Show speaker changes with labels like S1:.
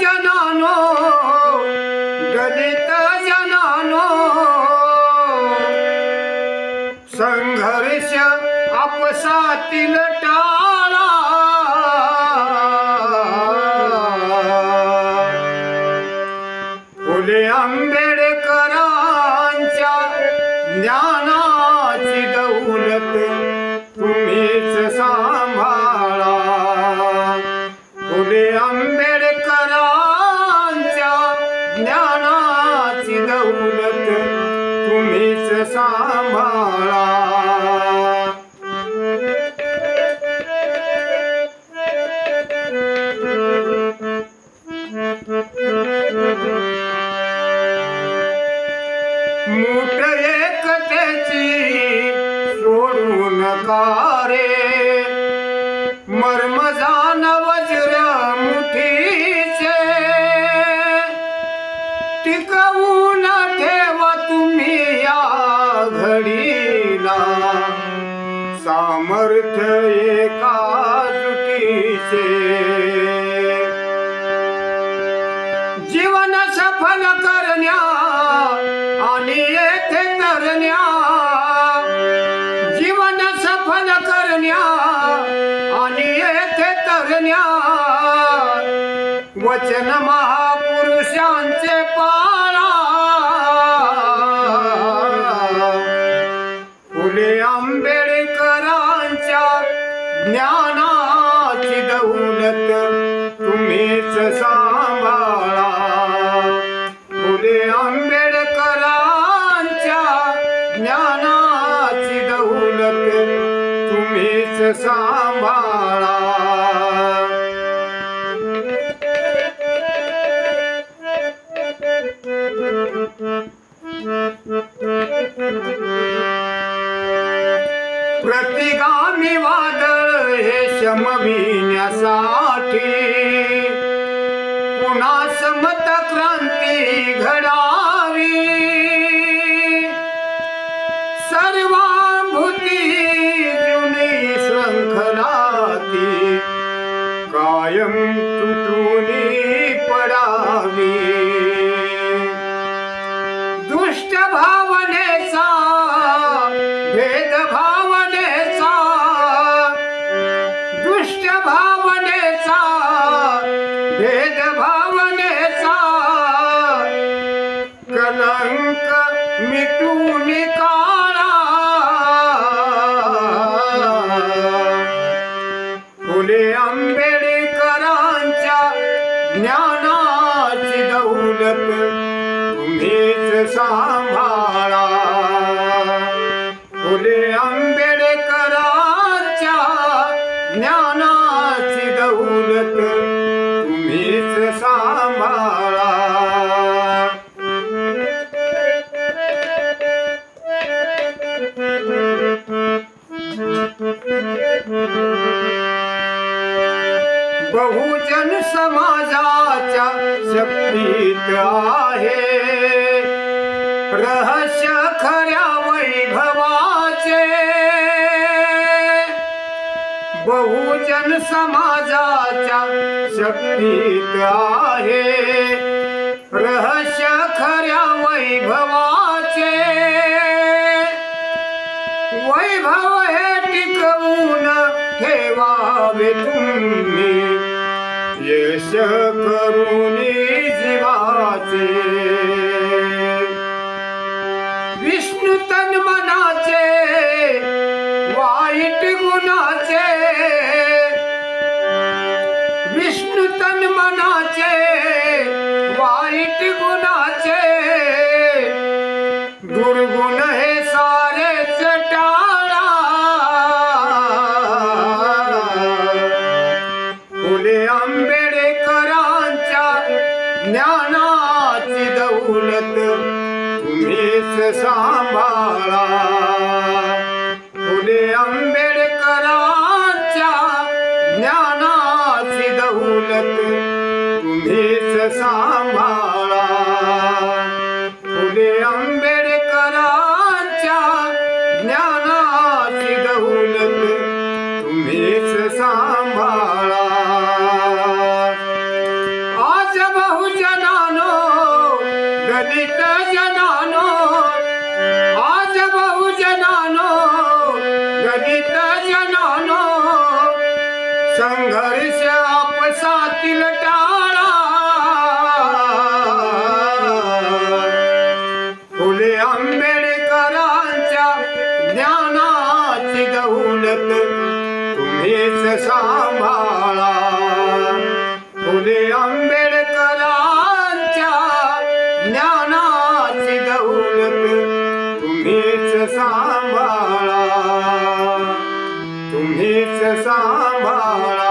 S1: जनानो गणित जनानो संघर्ष आपसातील टाळा फुले आंबेडकरांच्या ज्ञान तुम्हीच सांभाळा मूठ एकतेची सोडू जीवन सफल करण्या आणि येथे तरण्या जीवन सफल करण्या आणि येथे तरण्या वचन महापुरुषांचे पाळा. फुले आंबेडकरांच्या ज्ञानाची दौलत तुम्हीच सा सांभाळा. प्रतिगामी वादळ हे शमविण्याचा दौलत तुम्हीच सांभाळा. फुले आंबेडकरांच्या ज्ञानाची दौलत तुम्हीच सांभाळा. बहुजन समाजाच्या शक्तीत आहे. रहस्य खऱ्या वैभवाचे. बहुजन समाजाच्या शक्तीत आहे. रहस्य खऱ्या वैभवाचे. वैभव हे टिकवून ठेवावे तुम्ही. यश करुणी जीवाचे. विष्णू तन मनाचे ज्ञानाची दौलत तुम्हीच सांभाळा. फुले आंबेडकरांच्या ज्ञानाची दौलत तुम्हीच सांभाळा. फुले आंबेडकरांच्या ज्ञानाची दौलत तुम्हीच सांभाळा. दलित जनानो आज बहु जनानो दलित जनानो संघर्ष आपसातील टाळा. फुले आंबेडकरांच्या ज्ञानाची दौलत तुम्हीच सांभाळा. फुले आंबेड सांभाळा तुम्हीच सांभाळा.